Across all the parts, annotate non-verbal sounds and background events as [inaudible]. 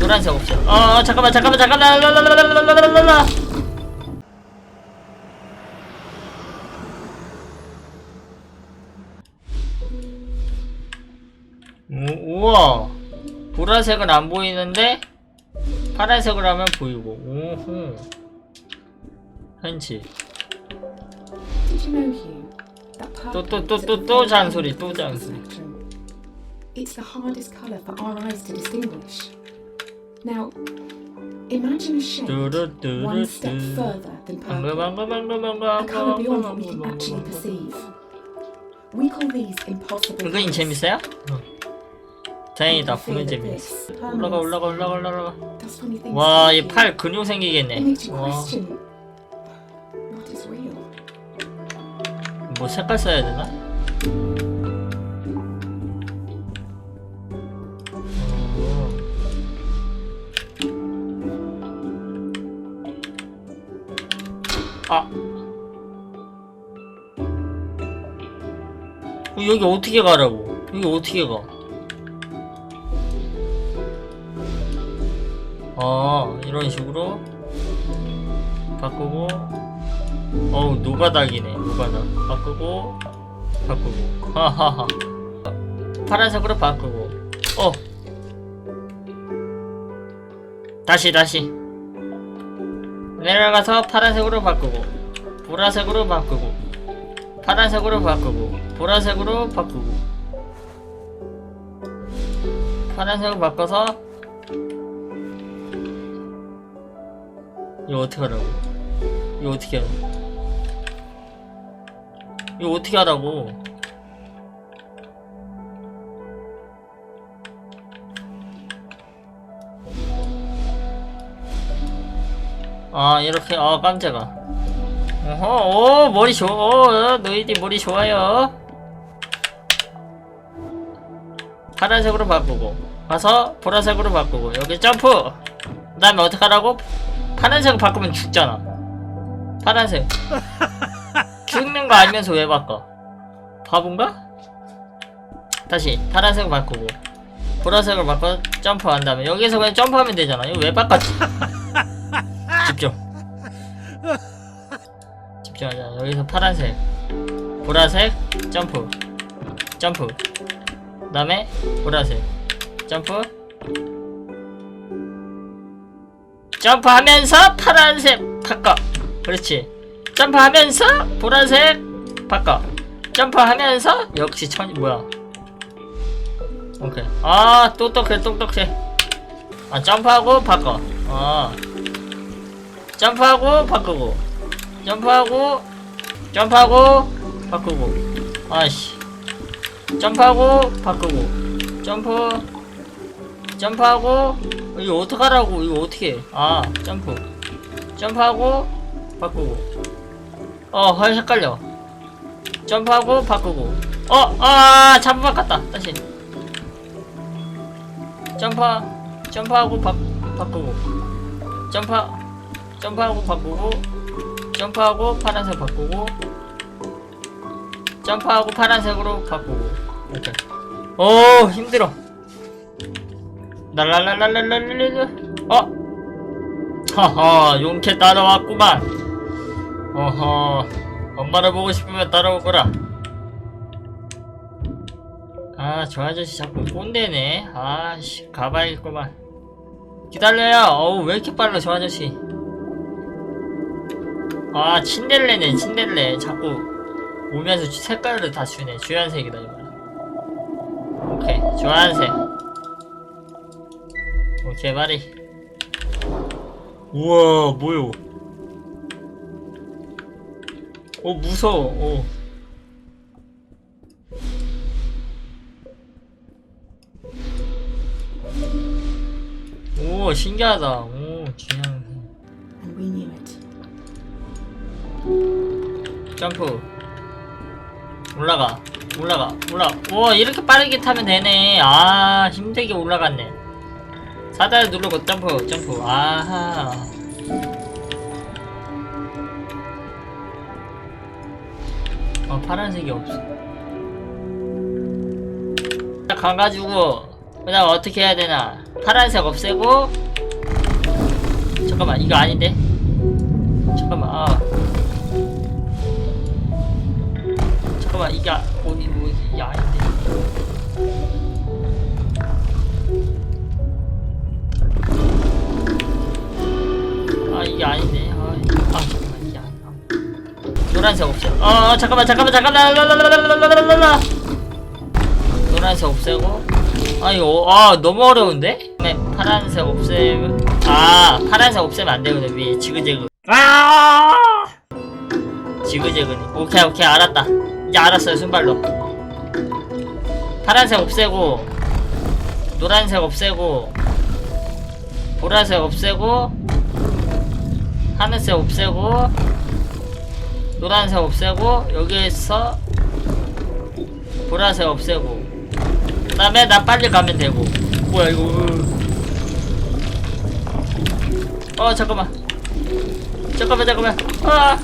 노란색 없어. 어 잠깐만 잠깐만 잠깐만. 라라라라라라라라라라. 우- 우와 보라색은 안 보이는데 파란색으로 하면 보이고 오호 that 또또 또 또 또 잔소리 또 잔소리 spectrum. It's the hardest colour for our eyes to distinguish. Now, imagine a shade one step further than purple, a colour beyond what we can actually perceive. We call these impossible colours. 재밌어요? 응. 다행이다 보면 재밌어 올라가 올라가 올라가 올라가 does funny things 와 to 이 you. 팔 근육 생기겠네 와. 뭐 색깔 써야 되나? 아. 어, 여기 어떻게 가라고? 여기 어떻게 가? 아, 이런 식으로 바꾸고. 어우 노가닥이네 노가닥. 바꾸고 바꾸고. 하하하. 파란색으로 바꾸고. 어. 다시 다시 내려가서 파란색으로 바꾸고 보라색으로 바꾸고 파란색으로 바꾸고 보라색으로 바꾸고. 파란색으로 바꿔서 이거 어떻게 하라고? 이거 어떻게 하라고? 이거 어떻게 하라고 아 이렇게 아 깜짝아. 어허 오 머리 좋아 어, 너희들 머리 좋아요. 파란색으로 바꾸고 가서 보라색으로 바꾸고 여기 점프! 그 다음에 어떻게 하라고? 파란색 바꾸면 죽잖아. 파란색. [laughs] 죽는 거 알면서 왜 바꿔? 바본가? 다시 파란색 바꾸고 보라색을 바꿔 점프한 다음에 여기서 그냥 점프하면 되잖아. 이거 왜 바꿨지 [laughs] 집중 집중하자. 여기서 파란색 보라색 점프 점프. 그 다음에 보라색 점프. 점프하면서 파란색 바꿔. 그렇지. 점프하면서 보라색 바꿔. 점프하면서 역시 천이 뭐야? 오케이. 아 똑똑해 똑똑해. 아 점프하고 바꿔. 아 점프하고 바꾸고. 점프하고 점프하고 바꾸고. 아씨. 점프하고 바꾸고. 점프 점프하고. 이거 어떡하라고 이거 어떻게 아 점프. 점프하고 바꾸고. 어 헐, 헷갈려. 점프하고 바꾸고. 어아 잘못 바꿨다. 다시. 점프 점프하고 바, 바꾸고. 점프 점프하고 바꾸고 점프하고 파란색 바꾸고 점프하고 파란색으로 바꾸고. 이렇게. 오 힘들어. 랄랄랄랄랄랄랄 어? 하하 용케 따라왔구만. 어허 엄마를 보고 싶으면 따라오거라. 아 저 아저씨 자꾸 꼰대네. 아씨 가봐야겠구만. 기다려요. 어우 왜 이렇게 빨라 저 아저씨 아 친델레네 친델레. 자꾸 오면서 색깔을 다 주네. 주연색이다 이거 오케이 주황색. 오케이 말이. 우와 뭐요? 어 무서워. 어. 오 신기하다 점프. 올라가. 올라가. 올라. 와 이렇게 빠르게 타면 되네. 아 힘들게 올라갔네. 사다리 누르고 점프 점프. 아하. 어 파란색이 없어. 가가지고 그 다음 어떻게 해야 되나? 파란색 없애고 잠깐만 이거 아닌데 잠깐만 이게 아- 어디 뭐 이게 아닌데 아 이게 아닌데 아, 아 잠깐만 이게 아니야. 노란색 없애 어 잠깐만 잠깐만 잠깐만. 랄랄랄랄랄랄랄랄랄랄. 노란색 없애고. 아 이거 아 너무 어려운데? 네, 파란색 없애면 아 파란색 없애면 안 되거든 위에. 지그재그. 아! 지그재그니. 오케이 오케이 알았다 이제 알았어요 순발로. 파란색 없애고 노란색 없애고 보라색 없애고 하늘색 없애고 노란색 없애고 여기에서 보라색 없애고. 그 다음에 나 빨리 가면 되고. 뭐야 이거. 어 잠깐만. 잠깐만 잠깐만. 아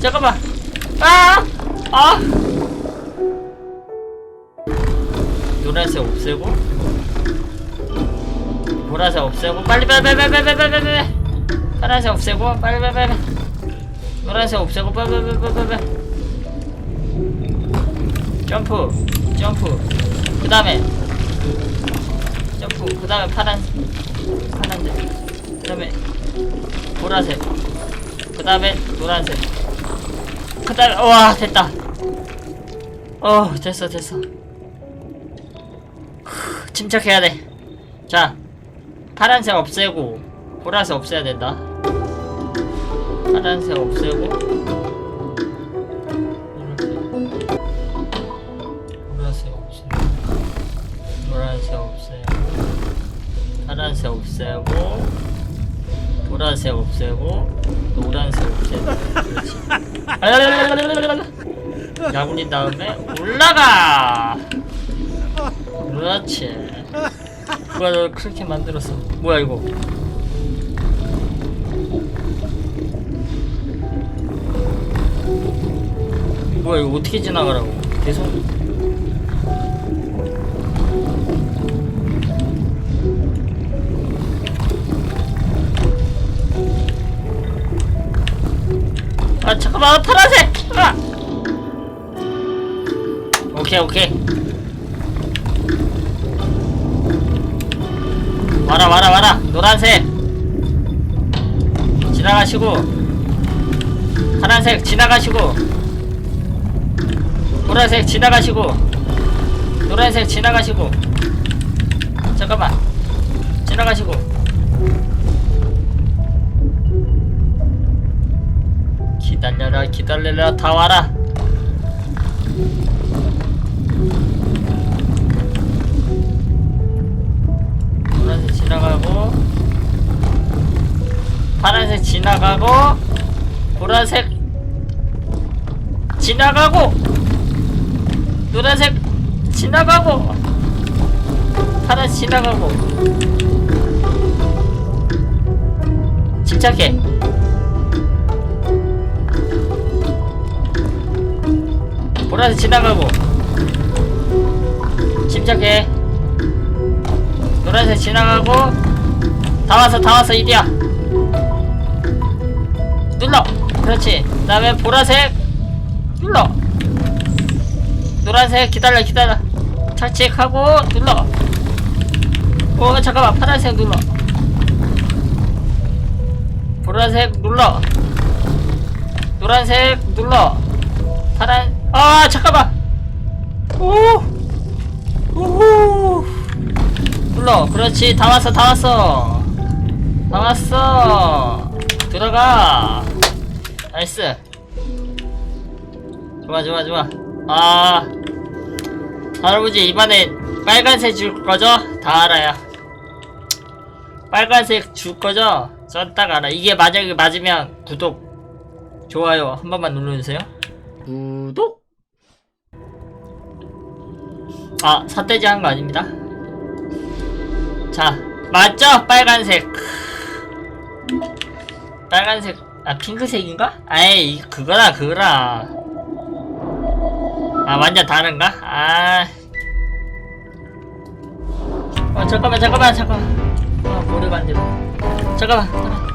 잠깐만. 아 아 노란색 없애고 보라색 없애고 빨리 빨리 빨리 빨리 빨리 빨리 빨리 파란색 없애고 빨리 빨리 빨리 노란색 없애고 빨리 빨리 빨리 빨리 빨리 점프 점프 그 다음에 점프 그 다음에 파란 파란색 그 다음에 보라색 그 다음에 노란색 그 다음에 와 됐다. 어 됐어 됐어. 후, 침착해야 돼자 파란색 없애고 보라색 없애야 된다. 파란색 없애고. 보라색 없애고. 노란색 없애고. 파란색 없애고 보라색 없애고 노란색 없애고. 알랄랄랄랄랄랄. 야구린 다음에 올라가! 그렇지. 누가 널 그렇게 만들었어? 뭐야 이거? 뭐야 이거 어떻게 지나가라고? 계속 아 잠깐만 파란색. 아! 오케이 오케이. 와라 와라 와라. 노란색. 지나가시고. 파란색 지나가시고. 보라색 지나가시고. 노란색 지나가시고. 잠깐만. 지나가시고 기다려라 기다려라. 다 와라. 노란색 지나가고 파란색 지나가고 보라색 지나가고 노란색 지나가고 파란색 지나가고. 침착해 보라색 지나가고. 침착해. 노란색 지나가고 다 왔어 다 왔어 이디야. 눌러. 그렇지. 그 다음에 보라색 눌러. 노란색 기다려 기다려. 착착하고 눌러. 어 잠깐만. 파란색 눌러. 보라색 눌러. 노란색 눌러. 파란 아 잠깐만. 오. 오호 눌러. 그렇지. 다 왔어 다 왔어. 다 왔어. 들어가. 나이스. 좋아 좋아 좋아. 아. 할아버지 이번엔 빨간색 줄 거죠? 다 알아요. 빨간색 줄 거죠? 썼딱 알아 이게 만약에 맞으면 구독 좋아요 한 번만 눌러주세요. 구독 아 삿대지 한 거 아닙니다 자 맞죠? 빨간색 빨간색 아 핑크색인가? 아이 그거라 그거라 아 완전 다른가? 아 어, 잠깐만 잠깐만 잠깐만 아 머리가 안 돼. 잠깐만 잠깐